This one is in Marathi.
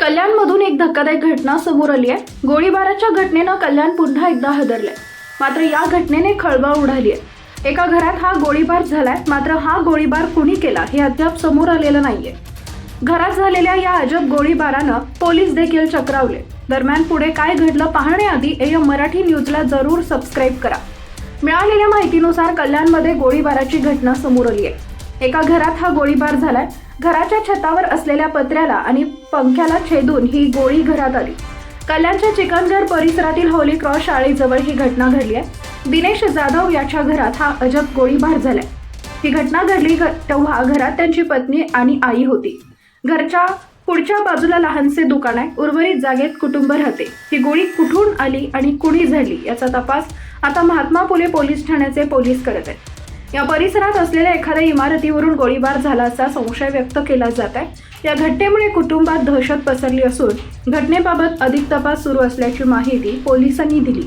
कल्याणमधून एक धक्कादायक घटना समोर आली आहे. गोळीबाराच्या घटनेनं कल्याण पुन्हा एकदा हदरलंय. मात्र या घटनेने खळबळ उडाली आहे. एका घरात हा गोळीबार झालाय मात्र हा गोळीबार कुणी केला हे अद्याप समोर आलेलं नाहीये. घरात झालेल्या या अजब गोळीबारानं पोलीस देखील चक्रावले. दरम्यान पुढे काय घडलं पाहण्याआधी एम मराठी न्यूजला जरूर सबस्क्राईब करा. मिळालेल्या माहितीनुसार कल्याणमध्ये गोळीबाराची घटना समोर आली आहे. एका घरात हा गोळीबार झालाय. घराच्या छतावर असलेल्या पत्र्याला आणि पंख्याला छेदून ही गोळी घरात आली. कल्याणच्या चिकनगर परिसरातील होली क्रॉस शाळेजवळ ही घटना घडली आहे. दिनेश जाधव याच्या घरात हा अजब गोळीबार झालाय. ही घटना घडली घ- तेव्हा घरात त्यांची पत्नी आणि आई होती. घरच्या पुढच्या बाजूला लहानसे दुकान आहे. उर्वरित जागेत कुटुंब राहते. ही गोळी कुठून आली आणि कुणी झाली याचा तपास आता महात्मा फुले पोलीस ठाण्याचे पोलीस करत आहेत. या परिसरात असलेल्या एखाद्या इमारतीवरून गोळीबार झाला असा संशय व्यक्त केला जात आहे. या घटनेमुळे कुटुंबात दहशत पसरली असून घटनेबाबत अधिक तपास सुरू असल्याची माहिती पोलिसांनी दिली.